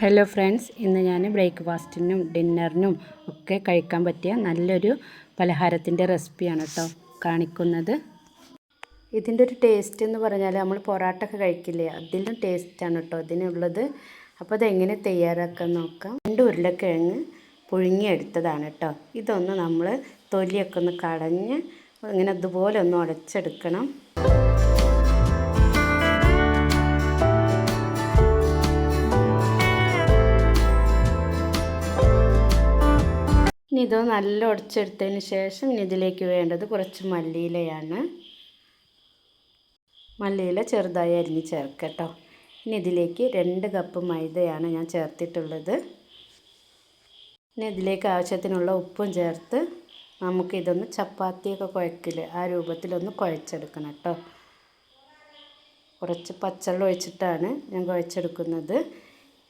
Hello friends ഇന്ന് ഞാൻ ബ്രേക്ക്ഫാസ്റ്റിനും ഡിന്നറിനും ഒക്കെ കഴിക്കാൻ പറ്റിയ നല്ലൊരു പലഹാരത്തിന്റെ റെസിപ്പിയാണ് കേട്ടോ കാണിക്കുന്നത്. ഇതിന്റെ ഒരു ടേസ്റ്റ് എന്ന് പറഞ്ഞാൽ നമ്മൾ പൊറാട്ട ഒക്കെ കഴിക്കില്ലേ അതിലും ടേസ്റ്റാണ് കേട്ടോ ഇതിനുള്ളത്. അപ്പോൾ അതെങ്ങനെ തയ്യാറാക്കാൻ നോക്കാം. രണ്ട് ഉരുളക്കിഴങ്ങ് പുഴുങ്ങിയെടുത്തതാണ് കേട്ടോ. ഇതൊന്ന് നമ്മൾ തൊലിയൊക്കെ ഒന്ന് കളഞ്ഞ് ഇങ്ങനെ അതുപോലെ ഒന്ന് ഉടച്ചെടുക്കണം. ഇനി ഇത് നല്ല ഉടച്ചെടുത്തതിന് ശേഷം ഇനി ഇതിലേക്ക് വേണ്ടത് കുറച്ച് മല്ലിയിലയാണ്. മല്ലിയില ചെറുതായി അരിഞ്ഞ് ചേർക്കട്ടോ. ഇനി ഇതിലേക്ക് രണ്ട് കപ്പ് മൈദയാണ് ഞാൻ ചേർത്തിട്ടുള്ളത്. ഇനി ഇതിലേക്ക് ആവശ്യത്തിനുള്ള ഉപ്പും ചേർത്ത് നമുക്കിതൊന്ന് ചപ്പാത്തിയൊക്കെ കുഴക്കിൽ ആ രൂപത്തിലൊന്ന് കുഴച്ചെടുക്കണം കേട്ടോ. കുറച്ച് പച്ചവെള്ളം ഒഴിച്ചിട്ടാണ് ഞാൻ കുഴച്ചെടുക്കുന്നത്.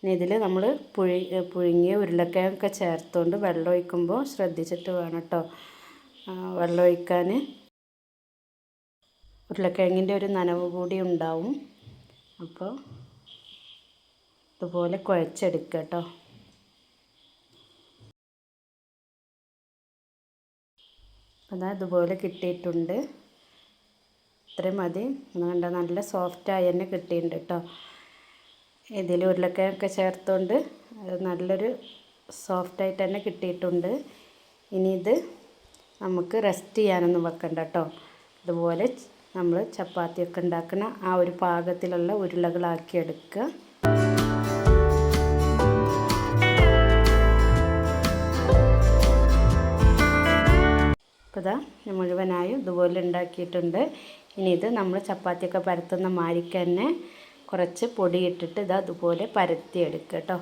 ഇനി ഇതിൽ നമ്മൾ പുഴി പുഴുങ്ങിയ ഉരുളക്കിഴങ്ങൊക്കെ ചേർത്തുകൊണ്ട് വെള്ളം ഒഴിക്കുമ്പോൾ ശ്രദ്ധിച്ചിട്ട് വേണം കേട്ടോ വെള്ളം ഒഴിക്കാൻ ഉരുളക്കിഴങ്ങിന്റെ ഒരു നനവ് കൂടി ഉണ്ടാവും. അപ്പോൾ ഇതുപോലെ കുഴച്ചെടുക്കുക കേട്ടോ അതാ ഇതുപോലെ കിട്ടിയിട്ടുണ്ട്. ഇത്രയും മതി. കണ്ട നല്ല സോഫ്റ്റായി തന്നെ കിട്ടിയിട്ടുണ്ട് കേട്ടോ ഇതിൽ ഉരുളക്കിഴങ്ങൊക്കെ ചേർത്തുകൊണ്ട് നല്ലൊരു സോഫ്റ്റായിട്ട് തന്നെ കിട്ടിയിട്ടുണ്ട്. ഇനി ഇത് നമുക്ക് റെസ്റ്റ് ചെയ്യാനൊന്നും വെക്കണ്ട കേട്ടോ ഇതുപോലെ നമ്മൾ ചപ്പാത്തിയൊക്കെ ഉണ്ടാക്കുന്ന ആ ഒരു പാകത്തിലുള്ള ഉരുളകളാക്കി എടുക്കുക. അപ്പോൾ ഇതാ മുഴുവനായും ഇതുപോലെ ഉണ്ടാക്കിയിട്ടുണ്ട്. ഇനി ഇത് നമ്മൾ ചപ്പാത്തിയൊക്കെ പരത്തുന്ന മാരിക്ക് തന്നെ കുറച്ച് പൊടിയിട്ടിട്ട് ഇത് അതുപോലെ പരത്തിയെടുക്കുക കേട്ടോ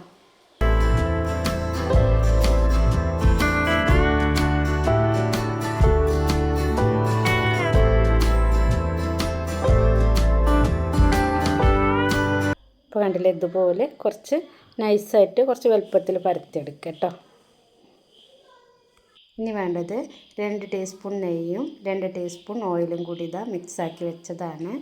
ഇപ്പോൾ കണ്ടില്ലേ ഇതുപോലെ കുറച്ച് നൈസായിട്ട് കുറച്ച് വലുപ്പത്തിൽ പരത്തിയെടുക്കുക കേട്ടോ ഇനി വേണ്ടത് രണ്ട് ടീസ്പൂൺ നെയ്യും രണ്ട് ടീസ്പൂൺ ഓയിലും കൂടി ഇതാ മിക്സാക്കി വെച്ചതാണ്.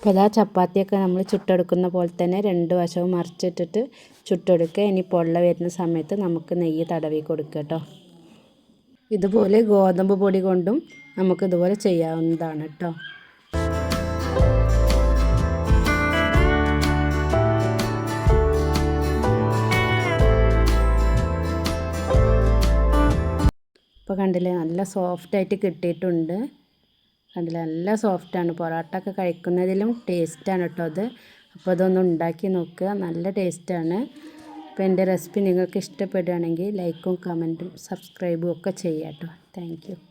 അപ്പോൾ അതാ ചപ്പാത്തിയൊക്കെ നമ്മൾ ചുട്ടെടുക്കുന്ന പോലെ തന്നെ രണ്ട് വശവും മറിച്ചിട്ടിട്ട് ചുട്ടെടുക്കുക. ഇനി പൊള്ള വരുന്ന സമയത്ത് നമുക്ക് നെയ്യ് തടവി കൊടുക്കുക കേട്ടോ. ഇതുപോലെ ഗോതമ്പ് പൊടി കൊണ്ടും നമുക്ക് ഇതുപോലെ ചെയ്യാവുന്നതാണ് കേട്ടോ. ഇപ്പോൾ കണ്ടില്ലേ നല്ല സോഫ്റ്റായിട്ട് കിട്ടിയിട്ടുണ്ട്. കണ്ടില്ല നല്ല സോഫ്റ്റാണ് പൊറോട്ട ഒക്കെ കഴിക്കുന്നതിലും ടേസ്റ്റാണ് കേട്ടോ അത്. അപ്പോൾ അതൊന്ന് ഉണ്ടാക്കി നോക്കുക. നല്ല ടേസ്റ്റാണ് അപ്പോൾ എന്റെ റെസിപ്പി നിങ്ങൾക്ക് ഇഷ്ടപ്പെടുകയാണെങ്കിൽ ലൈക്കും കമന്റും സബ്സ്ക്രൈബും ഒക്കെ ചെയ്യാം കേട്ടോ താങ്ക്